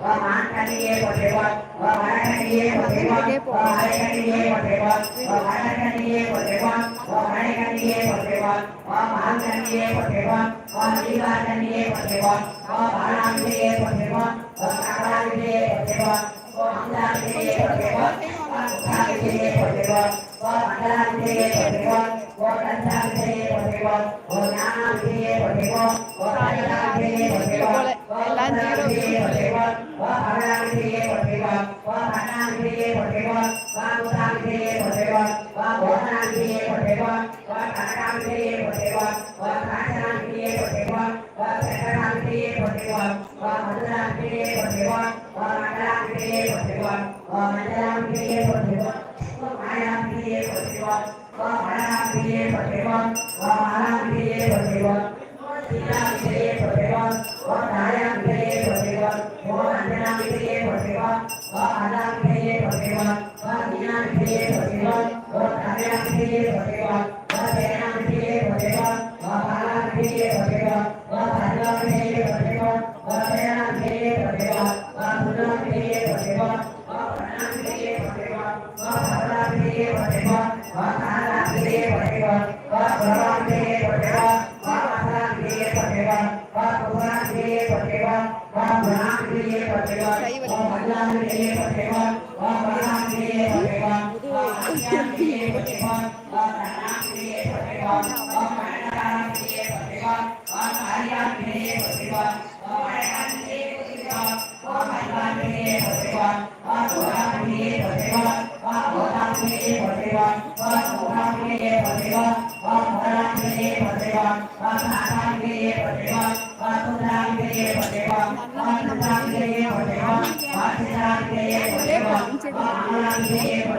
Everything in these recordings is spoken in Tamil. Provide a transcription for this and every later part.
वह मान कर लिए बसेवत वह भारत कर लिए बसेवत वह भारत कर लिए बसेवत वह भारत कर लिए बसेवत वह भारत कर लिए बसेवत वह मान कर लिए बसेवत वह अधिकार कर लिए बसेवत वह भारत के लिए बसेवत वह काबरा के लिए बसेवत वह हमदार के लिए बसेवत वह मुखा के लिए बसेवत वह मंडला के लिए बसेवत Wow. विजये पठेव वा माला विजये पठेव सीता विजये पठेव वा ताया विजये पठेव वा अंजना विजये पठेव वा आदा विजये पठेव वा मीना विजये पठेव वा ताया विजये पठेव वा सेना विजये पठेव वा बाला विजये पठेव वा भार्गव विजये पठेव वा सेना विजये पठेव वा पुनः विजये पठेव वा प्रणा विजये पठेव वा भद्रा विजये पठेव वा देव देवा आनंदान देव देवा आनंदान देव देवा आनंदान देव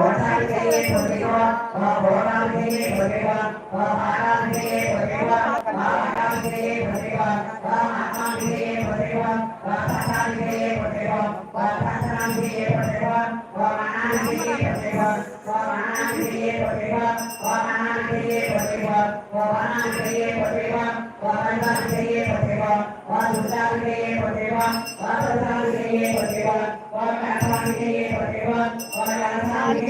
भोजन के लिए भगवा वह भोजन के लिए भगवा वह माता के लिए भगवा वह माता के लिए भगवा वह माता के लिए भगवा वह माता के लिए भगवा वह माता के लिए भगवा वह माता के लिए भगवा वह माता के लिए भगवा वह माता के लिए भगवा वह माता के लिए भगवा वह माता के लिए भगवा वह दूसरा के लिए भगवा वह दूसरा के लिए भगवा वह माता के लिए भगवा वह माता के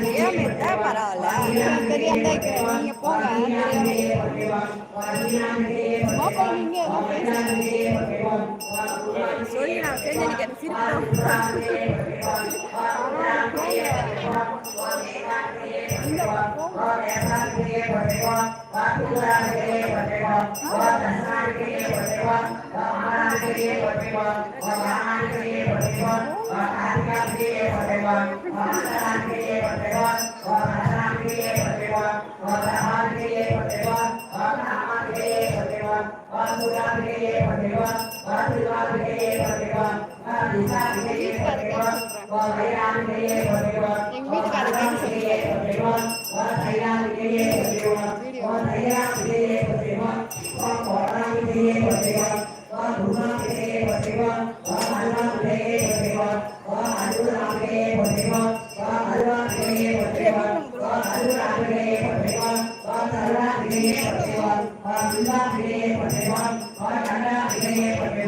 தெரியாம இருந்தா பரவாயில்ல தெரியாம நீங்க போங்க பாப்போம் நீங்க சொல்லி நான் செஞ்சு எனக்கு எனக்கு சிரிப்பு और आदिकाल के लिए प्रतिबल और अंतराल के लिए प्रतिबल और प्रधान के लिए प्रतिबल और प्रधान के लिए प्रतिबल और नामन के लिए प्रतिबल और सुगान के लिए प्रतिबल और विवाद के लिए प्रतिबल और विचार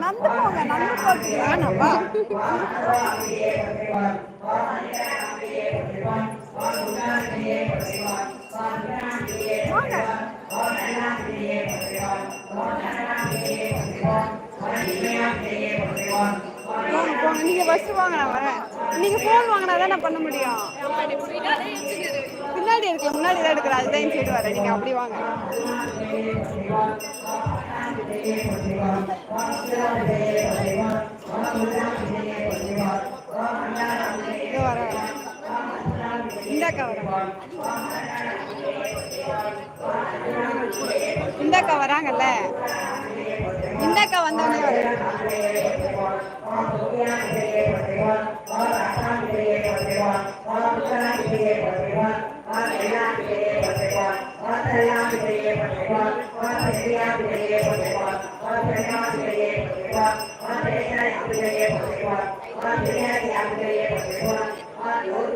நந்து போங்க. நந்து போட்டு வேணாமா வாங்க நீங்க ஃபர்ஸ்ட் வாங்க நான் வரேன் நீங்க ஃபோன் வாங்கினா நான் பண்ண முடியும். பின்னாடி இருக்கு முன்னாடி தான் எடுக்கிறேன் அதுதான் என் சைடு வரேன் நீங்க அப்படி வாங்க. இது வரேன் இந்தாக்கா வராங்க. இந்தாக்கா வராங்கல்ல. இந்தாக்கா வந்தோடனே ஒரு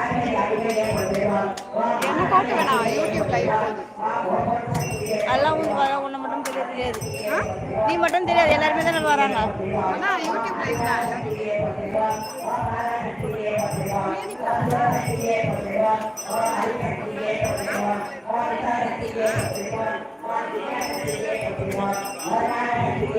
என்ன காட்ட வேணாம் யூடியூப் லைவ் எல்லாம் வந்து வர ஒன்று மட்டும் தெரிய தெரியாது நீ மட்டும் தெரியாது. எல்லாருமே தானே வராங்க. ஆனால் யூடியூப் லைவ் தான்.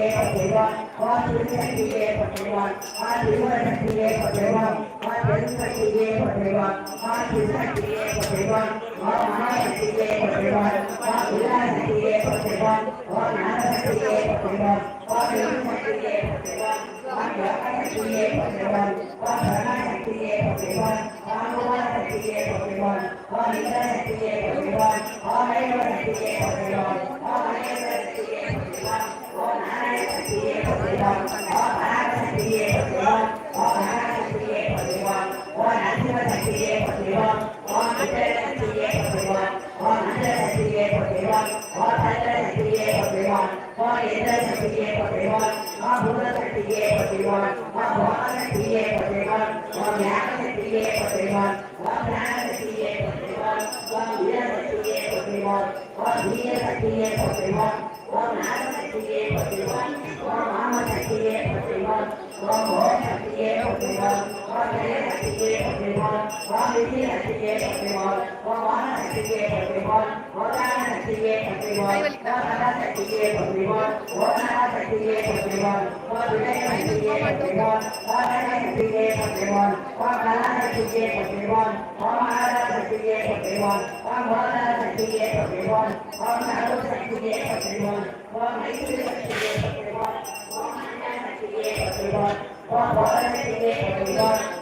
ஏற்பட்டுள்ளார் அவர் திருமணத்தில் ஏற்பட்டுள்ளார் அவர் திருமணத்தில் ஏற்பட்டுள்ளார் அவர் பெருமத்தில் ஏற்பட்டுள்ளார் அவர் திருமணத்தில் ஏற்பட்டுள்ளார் அவர் மனத்தில் ஏற்பட்டுள்ளார் அவர் உல்லாசத்தில் ஏற்பட்டுள்ளார் அவர் நரகத்தில் ஏற்பட்டுள்ளார் அவர் எழுமத்தில் ஏற்பட்டுள்ளார் அவர் பிரகடனத்தில் ஏற்பட்டுள்ளார் அவர் பிரகாசத்தில் ஏற்பட்டுள்ளார் அவர் உல்லாசத்தில் ஏற்பட்டுள்ளார் அவர் இல்லறத்தில் ஏற்பட்டுள்ளார் அவர் அனைவரத்தில் ஏற்பட்டுள்ளார் அவர் அனைவரத்தில் ஏற்பட்டுள்ளார் ஓ நரசிம்ம சக்தியே பொறிவோம் ஓ நரசிம்ம சக்தியே பொறிவோம் ஓ நரசிம்ம சக்தியே சக்தியே பற்றிவோம் ஓதான சக்தியே பற்றிவோம் ஓதன சக்தியே பற்றிவோம் ஓதன சக்தியே பற்றிவோம் ஓ விடய சக்தியே பற்றிவோம் ஓதன சக்தியே பற்றிவோம் ஓ கலன சக்தியே பற்றிவோம் ஓ மகாத சக்தியே பற்றிவோம் ஓ மோதன சக்தியே பற்றிவோம் ஓ நடு சக்தியே பற்றிவோம் ஓ மைத்திரி சக்தியே பற்றிவோம் ஓ மன்ன சக்தியே பற்றிவோம் ஓ போதன சக்தியே பற்றிவோம்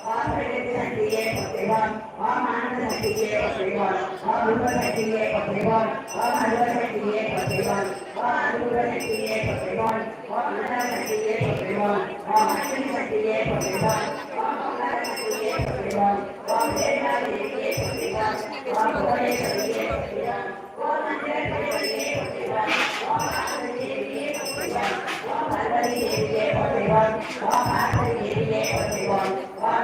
சக்தியே பத்திரிகால் ஓம் ஆனந்த சக்தியே பத்திரிகால் ஓம் ரூப சக்தியே பத்திரிகால் ஓம் அருவ சக்தியே பத்திரிகால் ஓம் அருப சக்தியே பத்திரிகால் ஓம் அனந்த சக்தியே பத்திரிகால் ஓம் அக்னி சக்தியே பத்திரிகால் ஓம் ஓங்கார சக்தியே பத்திரிகால் ஓம் வேதா தேவியே பத்திரிகால் ஓம் புகழே சக்தியே பத்திரிகால் ஓம் மந்திர தேவியே பத்திரிகால் ஓம் ஆனந்த தேவியே பத்திரிகால் ஓம் பர்வதி தேவியே பத்திரிகால் ஓம் ஆனந்த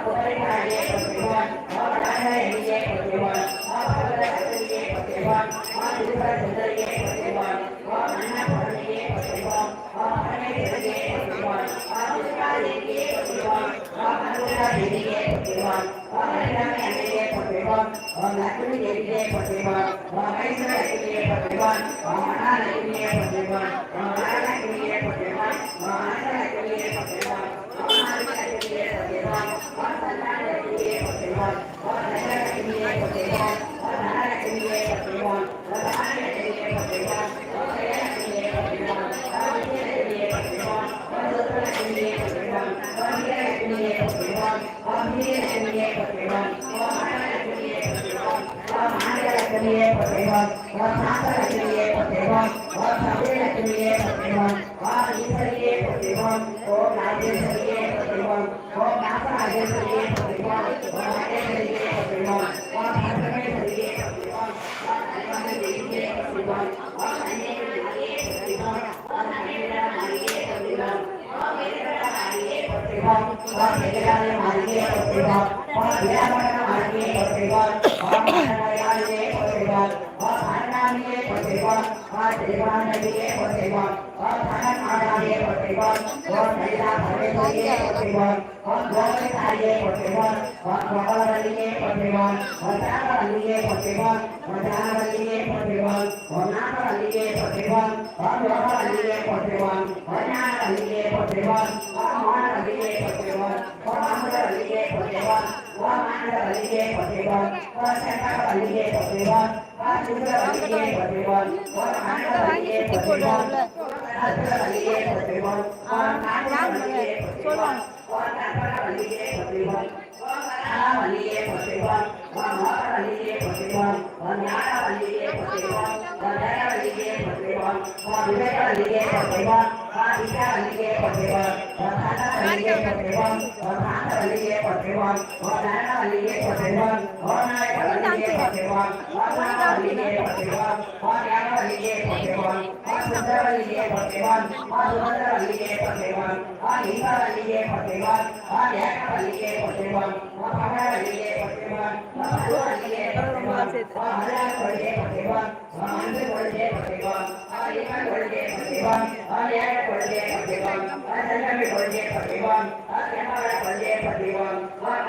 புகழினாலே பற்றுவான் அவனாக எளியே பற்றுவான் ஆபகல கதிரியே பற்றுவான் ஆ இருபர சுந்தரியே பற்றுவான் ஆனந்தலக்ஷ்மியே பற்றிவான் ஓம் சாந்தலக்ஷ்மியே பற்றிவான் ஓம் சபரியலக்ஷ்மியே பற்றிவான் ஓம் ஈஸ்வரியே பற்றிவான் ஓம் ராஜேஸ்வரியே பற்றிவான் ஓம் நாகராஜேஸ்வரியே பற்றிவான் ஓம் மகேஸ்வரியே பற்றிவான் ஓம் பரமேஸ்வரியே பற்றிவான் ஓம் நன்மகேஸ்வரியே பற்றிவான் ಕೊಟ್ಟಿಗೆ ಕೊಟ್ಟಿವನ್ ಅವನ್ ಗೋಡೆ ತಾಯಿಗೆ ಕೊಟ್ಟಿವನ್ ಅವನ್ ಮಗಳವರಿಗೆ ಕೊಟ್ಟಿವನ್ ಹೊಸಾರವರಿಗೆ ಕೊಟ್ಟಿವನ್ ಹೊಸಾರವರಿಗೆ ಕೊಟ್ಟಿವನ್ ಹೊನ್ನಾರವರಿಗೆ ಕೊಟ್ಟಿವನ್ ಅವನ್ ಮಗಳವರಿಗೆ ಕೊಟ್ಟಿವನ್ ಹೊನ್ನಾರವರಿಗೆ ಕೊಟ್ಟಿವನ್ ಅವನ್ ಮಾನವರಿಗೆ ಕೊಟ್ಟಿವನ್ ಹೊನ್ನಾರವರಿಗೆ ಕೊಟ್ಟಿವನ್ ಹೊನ್ನಾರವರಿಗೆ ಕೊಟ್ಟಿವನ್ ಹೊಸಕಾರವರಿಗೆ ಕೊಟ್ಟಿವನ್ வாங்கி நாகவல்லியே பற்றிவான் ஓம் யோகவல்லியே பற்றிவான் ஓம் ஞானவல்லியே பற்றிவான் ஓம் மோனவல்லியே பற்றிவான் ஓம் அமுதவல்லியே பற்றிவான் ஓம் ஆனந்தவல்லியே பற்றிவான் ஓம் சங்கரவல்லியே பற்றிவான் ஓம் சுந்தரவல்லியே பற்றிவான் ஓம் ஆனந்தவல்லியே பற்றிவான் அசுரவல்லியே பற்றிவான் ஓம் நாகவல்லியே பற்றிவான் ஓம் கற்பகவல்லியே பற்றிவான் ஓம் கலாவல்லியே பற்றிவான் ஓம் மோகவல்லியே பற்றிவான் ஓம் ஞானவல்லியே பற்றிவான் ஓம் தயவல்லியே பற்றிவான் ஓம் விவேகவல்லியே பற்றிவான் ஓம் வித்யாவல்லியே பற்றிவான் ஓம் கண்ணவல்லியே பற்றிவான் ஓம் காந்தவல்லியே பற்றிவான் ஓம் நரணவல்லியே பற்றிவான் ஓம் நாயகவல்லியே பற்றிவான் ஓம் நாகவல்லியே பற்றிவான் ஓம் ஞானவல்லியே பற்றிவான் ஓம்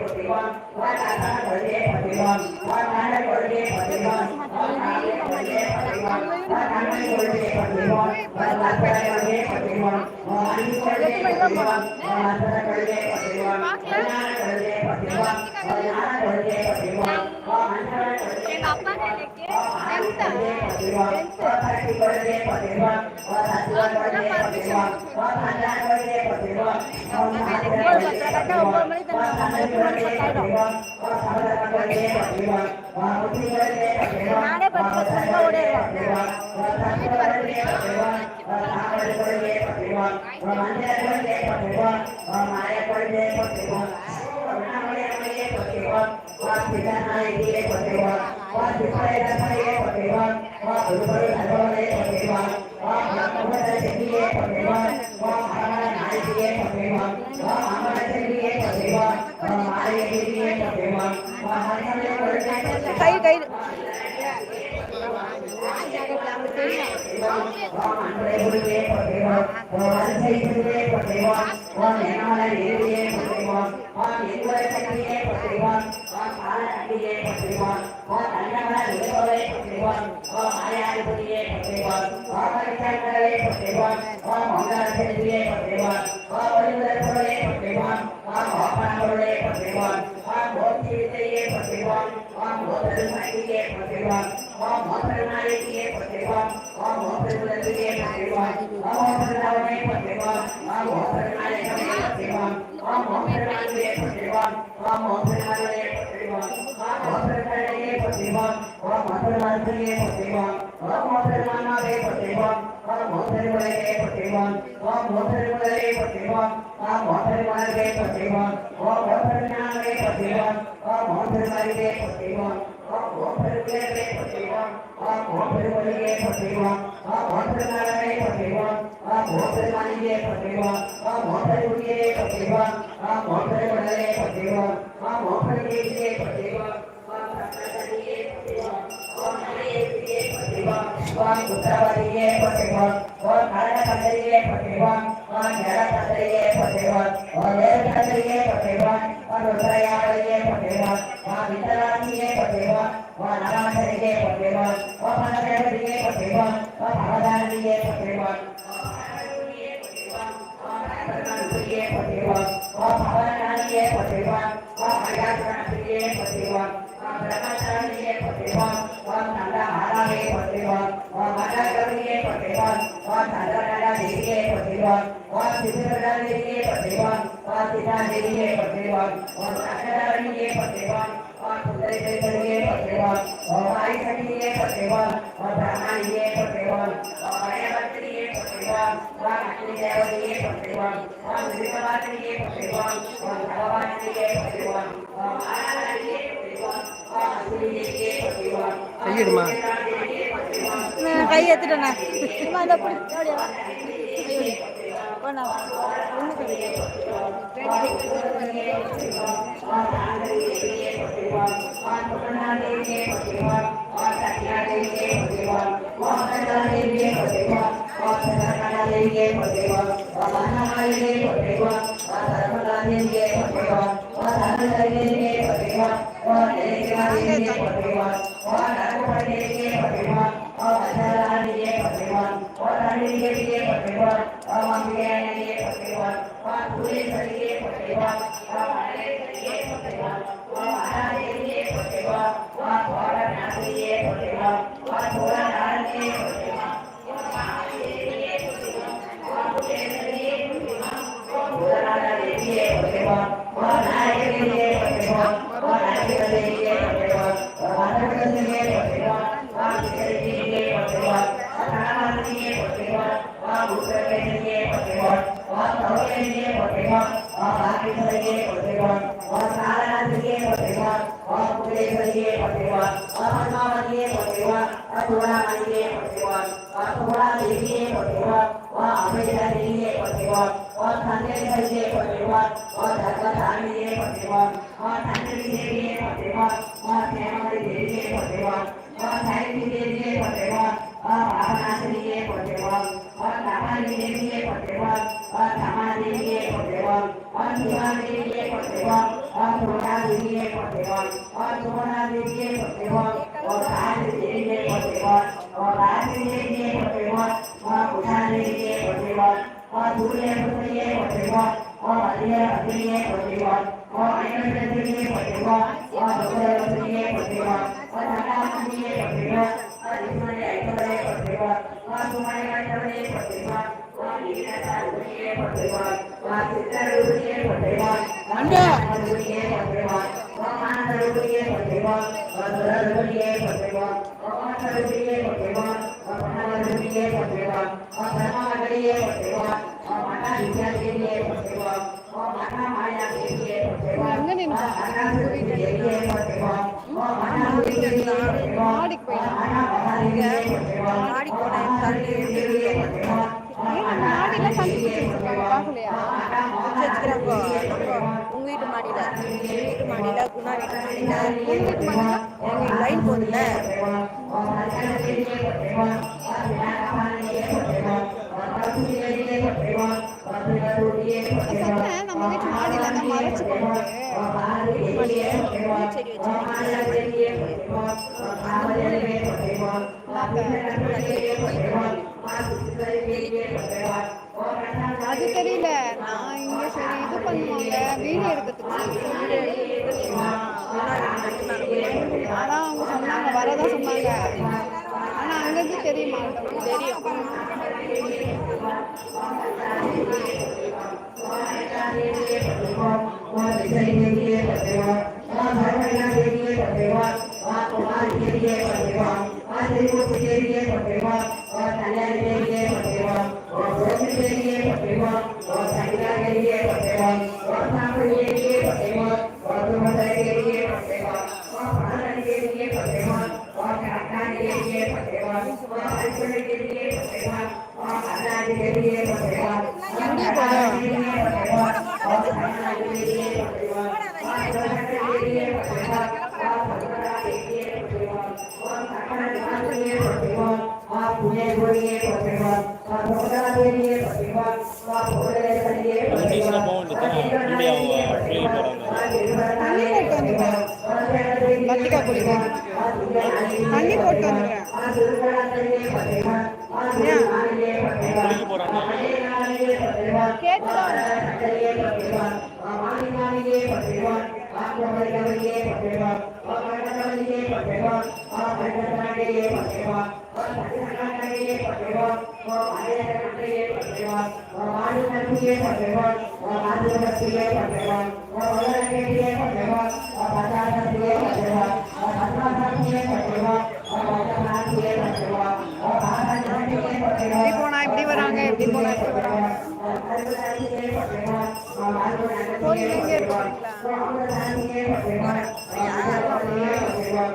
पतिमान वाचा धन भजे पतिमान वाचाने भजे पतिमान वाचाने भजे पतिमान वाचाने भजे पतिमान वाचाने भजे पतिमान वाचाने भजे पतिमान वाचाने भजे पतिमान वाचाने भजे पतिमान वाचाने भजे पतिमान वाचाने भजे पतिमान ஓம் செல்வமி கொள்கையே ว่าถึงประเด็นนั้นไม่เย่ผลเป็นวันว่าถึงประเด็นนั้นก็เย่ผลเป็นวันว่าหาคำว่าใจเสียที่เย่ผลเป็นวันว่าหาคำว่าไหนที่เย่ผลเป็นวันว่าหาคำว่าใจที่เย่ผลเป็นวันว่าหาเย่ที่เย่ผลเป็นวันว่าหาคำว่าใจที่เย่ผลเป็นวันว่าหาคำว่าใจที่เย่ผลเป็นวัน பற்றிவான் ஓம் மங்கள செல்வியே பற்றிவான் ओम ओम परमाणु के लिए पत्रिकोण ओम ओम परमाणु के लिए पत्रिकोण ओम ओम परमाणु के लिए पत्रिकोण ओम ओम परमाणु के लिए पत्रिकोण ओम ओम परमाणु के लिए पत्रिकोण ओम ओम परमाणु के लिए पत्रिकोण ओम ओम परमाणु के लिए पत्रिकोण ओम ओम परमाणु के लिए पत्रिकोण ओम ओम परमाणु के लिए पत्रिकोण ओम ओम परमाणु के लिए पत्रिकोण ओम ओम परमाणु के लिए पत्रिकोण ओम ओम परमाणु के लिए पत्रिकोण ओम ओम परमाणु के लिए पत्रिकोण ओम ओम परमाणु के लिए पत्रिकोण ஓத்தல் நலமே பற்றிவான் ஓம் ஓத்தல் மணியே பற்றிவான் ஓம் ஓத்தல் உயிரே பற்றிவான் ஓம் ஓத்தல் உடலே பற்றிவான் ஓம் ஓத்தல் தேவியே பற்றிவான் ஓம் சக்கரவதியே பற்றிவான் ஓம் நலையே பற்றிவான் ஓம் ओम पुत्रवरिये पतिभोन ओम कर्णकंदरिये पतिभोन ओम जलकंदरिये पतिभोन ओम देवकंदरिये पतिभोन ओम रुद्रयावरिये पतिभोन ओम वितरानिये पतिभोन ओम नवाचरिये पतिभोन ओम मनदेवरिये पतिभोन ओम भवदानिये पतिभोन பகவானியே பட்டேவான் கையிடுமா वा मानवादिने पठेवा वा धर्मदानिने पठेवा वा धनदानिने पठेवा वा नैतिकादिने पठेवा वा नागपठेने पठेवा वा मधुरानिने पठेवा वा राणिनिने पठेवा ವಸ್ತುಗಳಾದಿಗೆ ಕೊಟ್ಟಿರುವ ವಸ್ತುಗಳಾದಿಗೆ ಕೊಟ್ಟಿರುವ ವ ಅಭಯದರಿಗೆ ಕೊಟ್ಟಿರುವ ವ ತಂದೆಗಳಿಗೆ ಕೊಟ್ಟಿರುವ ವ ಧರ್ಮಧಾರಿಗೆ ಕೊಟ್ಟಿರುವ ವ ತಂದೆಗಳಿಗೆ ಕೊಟ್ಟಿರುವ ವ ಕ್ಷೇಮಗಳಿಗೆ ಕೊಟ್ಟಿರುವ ವ ಸಾಹಿತ್ಯಗಳಿಗೆ ಕೊಟ್ಟಿರುವ ವ ಭಾವನಾಶನಿಗೆ ಕೊಟ್ಟಿರುವ ವ ಕಮಾಲಿಗೆ ಕೊಟ್ಟಿರುವ ವ ಸಮಾಧಿಗೆ ಕೊಟ್ಟಿರುವ ವ ಶಿವಾನಿಗೆ ಕೊಟ್ಟಿರುವ ವ ಸುಮಣಾದಿಗೆ ಕೊಟ್ಟಿರುವ ವ ಸುಮಣಾದಿಗೆ ಕೊಟ್ಟಿರುವ நான் கை எடுத்துட்டேண்ணா சும்மா இதை பிடி அப்படியே வா. கை விடு. போண்ணா. ஒண்ணு கிடையாது. எங்க நின்று மாடிக்கு போயிடலாம் மாடிலாம் சண்டை பிடிச்சிருக்காங்க பார்க்கலையா வச்சுக்கிறாங்க உங்க வீட்டு மாடியில எங்க வீட்டு மாடியில குணா வீட்டு மாடியில உங்க வீட்டு மாடியில எங்க லைன் போகுதுல்ல சொன்னேன் நம்ம வீட்டு மாடியில தான் மறைச்சு போட்டு செடி அது தெரியல. நான் இங்க சரி இது பண்ணுவாங்க. வீடியோ எடுக்கிறதுக்கு. அதான் அவங்க சொன்னாங்க வரதான் சொன்னாங்க. ஆனா அங்கிருந்து தெரியுமா? தெரியும். ஆ வேண்டியது வீடியோ அவங்க இப்படி போனா இப்படி வராங்க இப்படி போனா இப்படி வராங்க கோயில் எங்க இருக்கு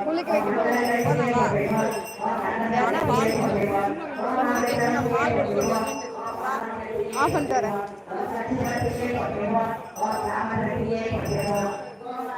குளிக்க வைக்க ஆஃப் பண்ணிட்டு வரேன்.